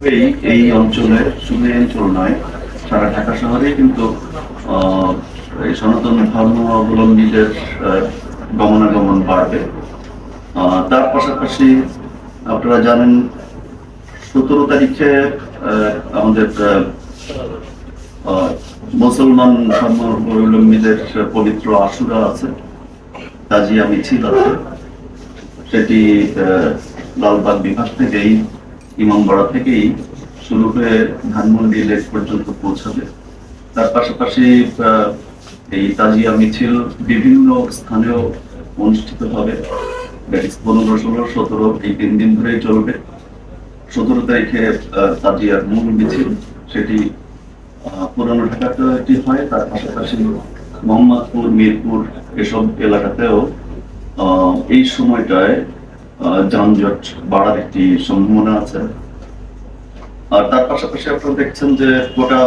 এই এই অঞ্চলে শুধু এই অঞ্চল নয় সারা ঢাকা শহরে কিন্তু এই সনাতন ধর্ম অবলম্বীদের গমনাগমন বাড়বে। তার পাশাপাশি আপনারা জানেন, সতেরো তারিখে আমাদের মুসলমান ধর্ম অবলম্বীদের পবিত্র আশুরা আছে তাজিয়া মিছিল আছে। সেটি লালবাগ বিভাগ থেকেই ইমামবাড়া থেকেই শুরু হয়ে ধানমন্ডি লেক পর্যন্ত পৌঁছাবে। তার পাশাপাশি এই তাজিয়া মিছিল বিভিন্ন স্থানেও অনুষ্ঠিত হবে। পনেরো, ষোলো, সতেরো, এই তিন দিন ধরেই চলবে। সতেরো তারিখে তাজিয়ার মূল মিছিল, সেটি পুরানো ঢাকাতে হয়। তার পাশাপাশি মোহাম্মদপুর, মিরপুর এসব এলাকাতেও এই সময়টায় যানজট বাড়ার একটি সম্ভাবনা আছে। আর তার পাশাপাশি আপনারা দেখছেন যে গোটা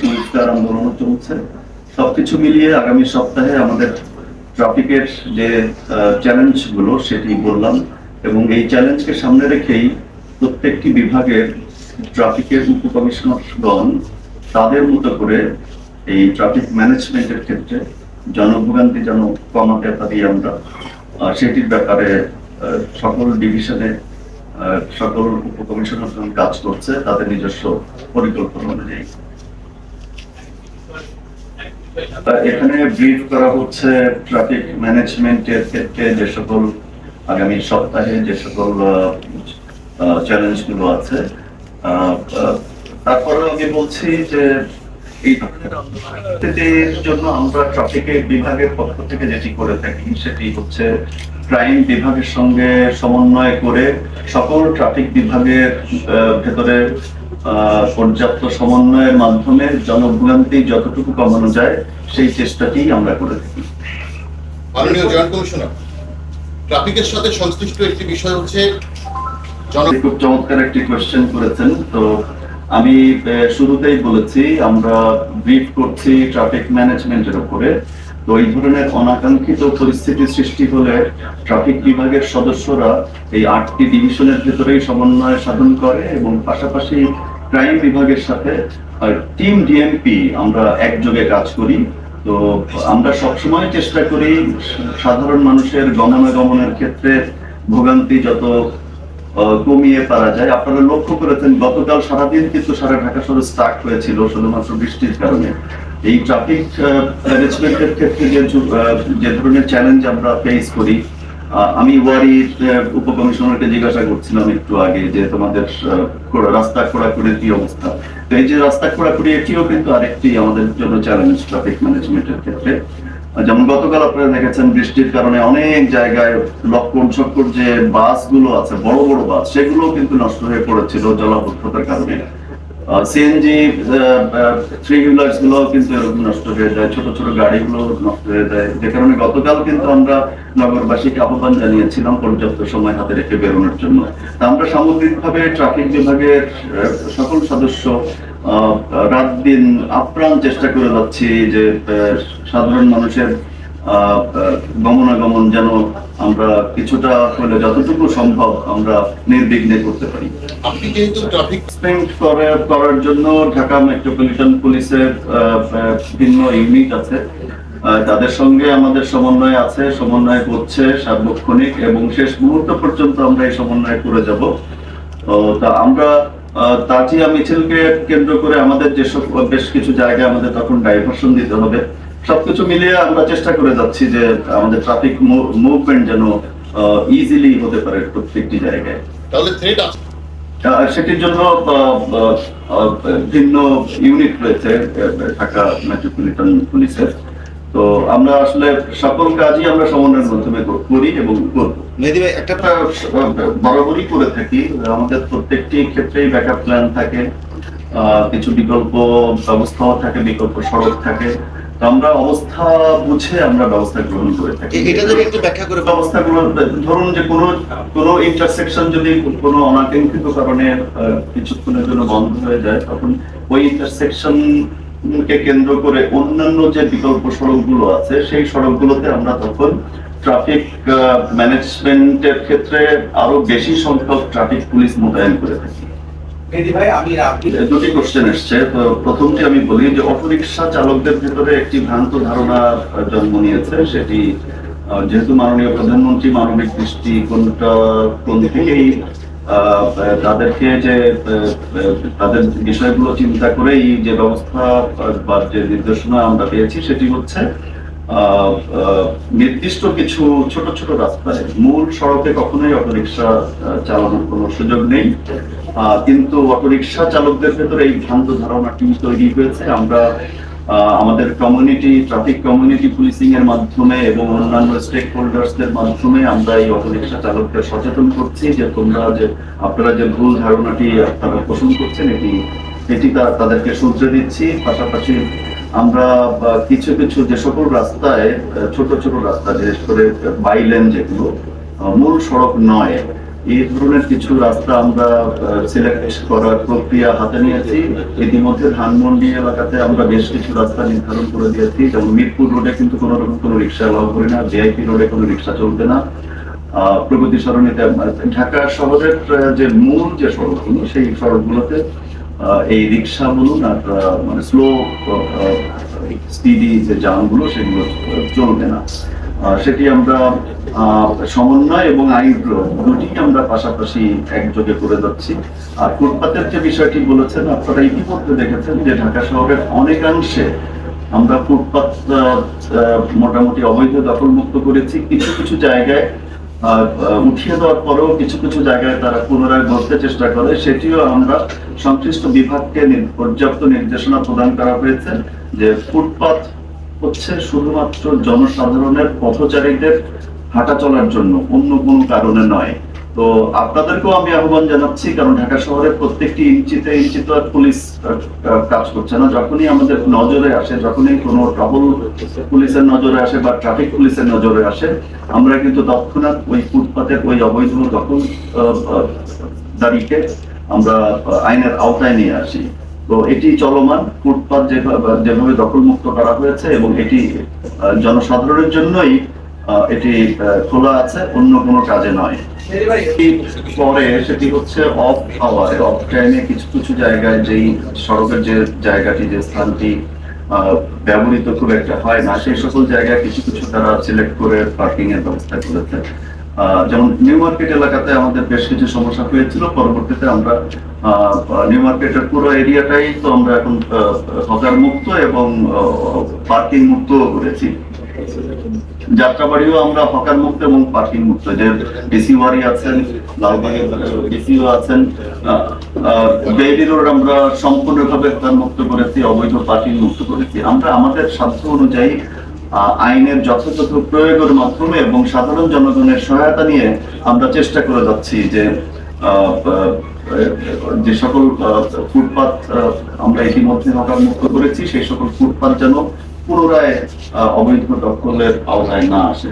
সংস্কার আন্দোলন চলছে। সবকিছু মিলিয়ে আগামী সপ্তাহে আমাদের ট্রাফিকের যে চ্যালেঞ্জগুলো সেটি বললাম এবং এই চ্যালেঞ্জকে সামনে রেখেই প্রত্যেকটি বিভাগের ট্রাফিকের উপকমিশনারগণ তাদের মতো করে এই ট্রাফিক ম্যানেজমেন্টের ক্ষেত্রে জনভোগান্তি যেন কমাতে পারি আমরা সেটির ব্যাপারে সকল ডিভিশনে সকল উপকমিশনার যখন কাজ করছে, তাদের নিজস্ব পরিকল্পনা অনুযায়ী। এখানে ব্রিফ করা হচ্ছে ট্রাফিক ম্যানেজমেন্টের ক্ষেত্রে যে সকল আগামী সপ্তাহে যে সকল চ্যালেঞ্জগুলো আছে। তারপরেও আমি বলছি যে এই ধরনের জন্য আমরা ট্রাফিকের বিভাগের পক্ষ থেকে যেটি করে থাকি সেটি হচ্ছে ক্রাইম বিভাগের সঙ্গে সমন্বয় করে সকল ট্রাফিক বিভাগের ভেতরে পর্যাপ্ত সমন্বয়ের মাধ্যমে জনভোগান্তি যতটুকু কমানো যায় সেই চেষ্টাটি আমরা করে থাকি। মাননীয় জয়েন্ট কমিশনার ট্রাফিকের সাথে সংশ্লিষ্ট একটি বিষয় হচ্ছে খুব চমৎকার একটি কোয়েশ্চেন করেছেন। তো আমি শুরুতেই বলেছি, আমরা ব্রিফ করছি ট্রাফিক ম্যানেজমেন্টের উপরে। তো এই ধরনের অনাকাঙ্ক্ষিত পরিস্থিতি সৃষ্টি হলে ট্রাফিক বিভাগের সদস্যরা এই আটটি ডিভিশনের ভেতরেই সমন্বয় সাধন করে এবং পাশাপাশি ক্রাইম বিভাগের সাথে টিম ডিএমপি আমরা একযোগে কাজ করি। তো আমরা সবসময় চেষ্টা করি সাধারণ মানুষের গমনাগমনের ক্ষেত্রে ভোগান্তি যত কমিয়ে পারা যায়। আপনারা লক্ষ্য করেছেন, গতকাল সারাদিন কিন্তু সারা ঢাকা শহর স্টাক হয়েছিল শুধুমাত্র বৃষ্টির কারণে। এই ট্রাফিক ম্যানেজমেন্টের ক্ষেত্রে যে যে ধরনের চ্যালেঞ্জ আমরা ফেস করি আমি ওয়ারি উপকমিশনারকে জিজ্ঞাসা করছিলাম একটু আগে যে তোমাদের রাস্তা খোঁড়াখুড়ির কি অবস্থা? তো এই যে রাস্তা খোঁড়াখুড়ি, এটিও কিন্তু আরেকটি আমাদের জন্য চ্যালেঞ্জ ট্রাফিক ম্যানেজমেন্টের ক্ষেত্রে। যেমন গতকাল আপনারা দেখেছেন বৃষ্টির কারণে অনেক জায়গায় লক্কর চক্কর যে বাসগুলো আছে, বড় বড় বাস সেগুলো কিন্তু নষ্ট হয়ে পড়েছিল জলাবদ্ধতার কারণে। সিএনজি থ্রি হুইলার্সগুলো কিন্তু এরকম নষ্ট হয়ে যায়, ছোট ছোট গাড়িগুলো নষ্ট হয়ে যায়। যে কারণে গতকাল কিন্তু আমরা নগরবাসীকে আহ্বান জানিয়েছিলাম পর্যাপ্ত সময় হাতে রেখে বেরোনোর জন্য। আমরা সামগ্রিকভাবে ট্রাফিক বিভাগের সকল সদস্য রাত দিন আপ্রাণ চেষ্টা করে যাচ্ছি যে সাধারণ মানুষের গমনাগমন যেন আমরা কিছুটা হলে যতটুকু সম্ভব আমরা নির্বিঘ্নে করতে পারি। আপনি যেহেতু ট্রাফিক স্পেন্ড করার জন্য ঢাকা মেট্রোপলিটন পুলিশের ভিন্ন ইউনিট আছে। তাদের সঙ্গে আমাদের সমন্বয় আছে সমন্বয় করছে সার্বক্ষণিক এবং শেষ মুহূর্ত পর্যন্ত আমরা এই সমন্বয় করে যাব। তো আমরা তাজিয়া মিছিলকে কেন্দ্র করে আমাদের যেসব বেশ কিছু জায়গায় আমাদের তখন ডাইভারশন দিতে হবে সবকিছু মিলিয়ে আমরা চেষ্টা করে যাচ্ছি যে আমাদের ট্রাফিক মুভমেন্ট যেন ইজিলি হতে পারে প্রত্যেকটি জায়গায়। তাহলে থ্রেট সেটির জন্য ভিন্ন ইউনিট রয়েছে ঢাকা মেট্রোপলিটন পুলিশের তো আমরা আসলে সকল কাজই আমরা সমন্বয়ের মাধ্যমে করি এবং করব। মেহেদি ভাই একটা বরাবরই করে থাকি। আমাদের প্রত্যেকটি ক্ষেত্রেই ব্যাকআপ প্ল্যান থাকে। কিছু বিকল্প ব্যবস্থাও থাকে বিকল্প সড়ক থাকে। আমরা অবস্থা বুঝে আমরা ব্যবস্থা গ্রহণ করে থাকি। এটা যদি একটু ব্যাখ্যা করে বলেন। ব্যবস্থাগুলো ধরুন যে কোনো কোনো ইন্টারসেকশন যদি কোনো অনাকাঙ্ক্ষিত কারণে কিছুক্ষণের জন্য বন্ধ হয়ে যায় তখন ওই ইন্টারসেকশন কে কেন্দ্র করে অন্যান্য যে বিকল্প সড়কগুলো আছে সেই সড়কগুলোতে আমরা তখন ট্রাফিক ম্যানেজমেন্টের ক্ষেত্রে আরও বেশি সংখ্যক ট্রাফিক পুলিশ মোতায়েন করে থাকি। দুটি কোশ্চেন এসছে। প্রথমটি আমি বলি যে অটোরিকশা চালকদের ভিতরে একটি ভ্রান্ত ধারণা জন্ম নিয়েছে। সেটি যেহেতু মাননীয় প্রধানমন্ত্রী মানবিক দৃষ্টি কোনটা কোন থেকেই তাদেরকে যে তাদের বিষয়গুলো চিন্তা করেই যে ব্যবস্থা বা যে নির্দেশনা আমরা পেয়েছি সেটি হচ্ছে নির্দিষ্ট কিছু ছোট ছোট রাস্তায় মূল সড়কে কখনোই অটোরিকশা চালানোর কোনো সুযোগ নেই। কিন্তু অটোরিকশা চালকদের ভেতরে এই ভ্রান্ত ধারণাটি তৈরি হয়েছে। আমরা আমাদের কমিউনিটি ট্রাফিক কমিউনিটি পুলিশিং এর মাধ্যমে এবং অন্যান্য স্টেক হোল্ডার্সদের মাধ্যমে আমরা এই অটোরিকশা চালকদের সচেতন করছি যে তোমরা যে, আপনারা যে ভুল ধারণাটি আপনারা পোষণ করছেন, এটি এটি তাদেরকে শুধরে দিচ্ছি। পাশাপাশি আমরা কিছু কিছু যে সকল রাস্তায় ছোট ছোট রাস্তা, বিশেষ করে বাইলেন যেগুলো মূল সড়ক নয় এই ধরনের কিছু রাস্তা আমরা সিলেক্ট করার প্রক্রিয়া হাতে নিয়েছি। ইতিমধ্যে ধানমন্ডি এলাকাতে আমরা বেশ কিছু রাস্তা নির্ধারণ করে দিয়েছি। যেমন মিরপুর রোডে কিন্তু কোনো রকম কোনো রিক্সা অ্যালাউ করি না ভিআইপি রোডে কোনো রিক্সা চলবে না। প্রগতি সরণিতে ঢাকা শহরের যে মূল যে সড়কগুলো, সেই সড়কগুলোতে এই রিক্সা বলুন আর মানে স্লো স্পিডি যে যানগুলো, সেগুলো চলবে না। সেটি আমরা সমন্বয় এবং আইন দুটি আমরা পাশাপাশি একযোগে করে যাচ্ছি। আর ফুটপাতের যে বিষয়টি বলেছেন, আপনারা ইতিমধ্যে দেখেছেন যে ঢাকা শহরের অনেকাংশে আমরা ফুটপাত মোটামুটি অবৈধ দখল মুক্ত করেছি। কিছু কিছু জায়গায় উঠিয়ে দেওয়ার পরেও কিছু কিছু জায়গায় তারা পুনরায় গড়তে চেষ্টা করে। সেটিও আমরা সংশ্লিষ্ট বিভাগকে পর্যাপ্ত নির্দেশনা প্রদান করা হয়েছে যে ফুটপাত হচ্ছে শুধুমাত্র জনসাধারণের পথচারীদের হাঁটা চলার জন্য, অন্য কোনো কারণে নয়। তো আপনাদেরকেও আমি আহ্বান জানাচ্ছি, কারণ ঢাকা শহরের প্রত্যেকটি ইঞ্চিতে ইঞ্চি তো আর পুলিশ কাজ করছে না। যখনই আমাদের নজরে আসে, যখনই কোনো ট্রাবল পুলিশের নজরে আসে বা ট্রাফিক পুলিশের নজরে আসে, আমরা কিন্তু তৎক্ষণাৎ ওই ফুটপাতের ওই অবৈধ দখল দাঁড়িয়ে আমরা আইনের আওতায় নিয়ে আসি। তো এটি চলমান, ফুটপাত যেভাবে দখলমুক্ত করা হয়েছে এবং এটি জনসাধারণের জন্যই এটি খোলা আছে, অন্য কোনো কাজে নয়। পরে সেটি হচ্ছে অফ আওয়ারে অফ টাইমে কিছু কিছু জায়গায় যেই সড়কের যে জায়গাটি, যে স্থানটি ব্যবহৃত খুব একটা হয় না, সেই সকল জায়গায় কিছু কিছু তারা সিলেক্ট করে পার্কিং এর ব্যবস্থা করেছে। যেমন নিউ মার্কেট এলাকাতে আমাদের বেশ কিছু সমস্যা হয়েছিল। পরবর্তীতে আমরা নিউ মার্কেটের পুরো এরিয়াটাই তো আমরা এখন হকার মুক্ত এবং পার্কিং মুক্ত করেছি। যাত্রাবাড়িও আমরা হকার মুক্ত এবং পার্কিং মুক্ত। যে ডিসি ওয়ারি আছেন ডিসিও আছেন বেইলি রোড আমরা সম্পূর্ণভাবে হকার মুক্ত করেছি, অবৈধ পার্কিং মুক্ত করেছি। আমরা, আমাদের সাধ্য অনুযায়ী আইনের যথাযথ প্রয়োগের মাধ্যমে এবং সাধারণ জনগণের সহায়তা নিয়ে আমরা চেষ্টা করে যাচ্ছি যে যে সকল ফুটপাত আমরা ইতিমধ্যে হকার মুক্ত করেছি, সেই সকল ফুটপাত যেন পুনরায় অবৈধ দখলের আওতায় না আসে।